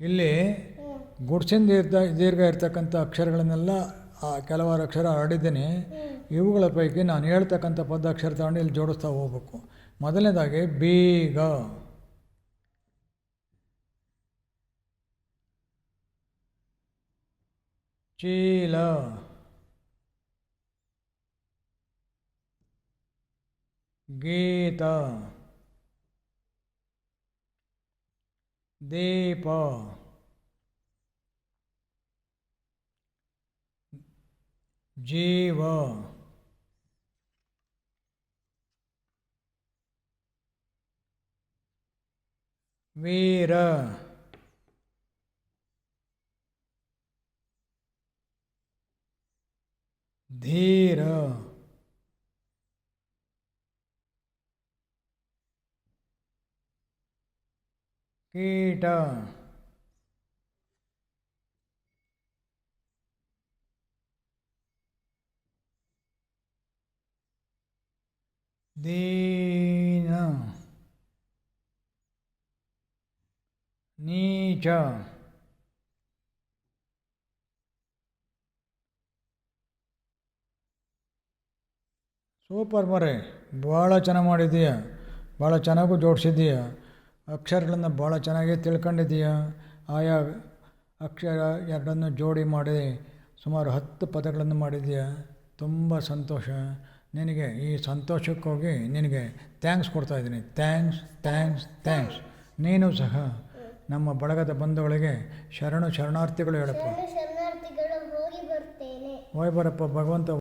ಇಲ್ಲಿ ಗುಡ್ಸಿನ ದೀರ್ಘ ದೀರ್ಘ ಇರ್ತಕ್ಕಂಥ ಅಕ್ಷರಗಳನ್ನೆಲ್ಲ ಆ ಕೆಲವಾರು ಅಕ್ಷರ ಹರಡಿದ್ದೀನಿ ಇವುಗಳ ಪೈಕಿ ನಾನು ಹೇಳ್ತಕ್ಕಂಥ ಪದ ಅಕ್ಷರ ತಗೊಂಡು ಇಲ್ಲಿ ಜೋಡಿಸ್ತಾ ಹೋಗ್ಬೇಕು. ಮೊದಲನೇದಾಗಿ ಬೀಗ. ಚೀಲ. ಗೀತ. दीप। जीव। वीर। धीर। ಕೀಟ. ದೀನ. ನೀಚ. ಸೂಪರ್ ಮರೆ. ಭಾಳ ಚೆನ್ನಾಗಿ ಮಾಡಿದ್ದೀಯ. ಭಾಳ ಚೆನ್ನಾಗೂ ಜೋಡಿಸಿದ್ದೀಯ. ಅಕ್ಷರಗಳನ್ನು ಭಾಳ ಚೆನ್ನಾಗಿ ತಿಳ್ಕೊಂಡಿದ್ದೀಯ? ಆಯಾ ಅಕ್ಷರ ಎರಡನ್ನು ಜೋಡಿ ಮಾಡಿ ಸುಮಾರು ಹತ್ತು ಪದಗಳನ್ನು ಮಾಡಿದ್ದೀಯ? ತುಂಬ ಸಂತೋಷ. ನಿನಗೆ ಈ ಸಂತೋಷಕ್ಕೋಗಿ ನಿನಗೆ ಥ್ಯಾಂಕ್ಸ್ ಕೊಡ್ತಾಯಿದ್ದೀನಿ ಥ್ಯಾಂಕ್ಸ್ ಥ್ಯಾಂಕ್ಸ್ ಥ್ಯಾಂಕ್ಸ್ ನೀನು ಸಹ ನಮ್ಮ ಬಳಗದ ಬಂಧುಗಳಿಗೆ ಶರಣು ಶರಣಾರ್ಥಿಗಳು ಹೇಳಪ್ಪ. ಹೋಗಿ ಬರಪ್ಪ ಭಗವಂತ.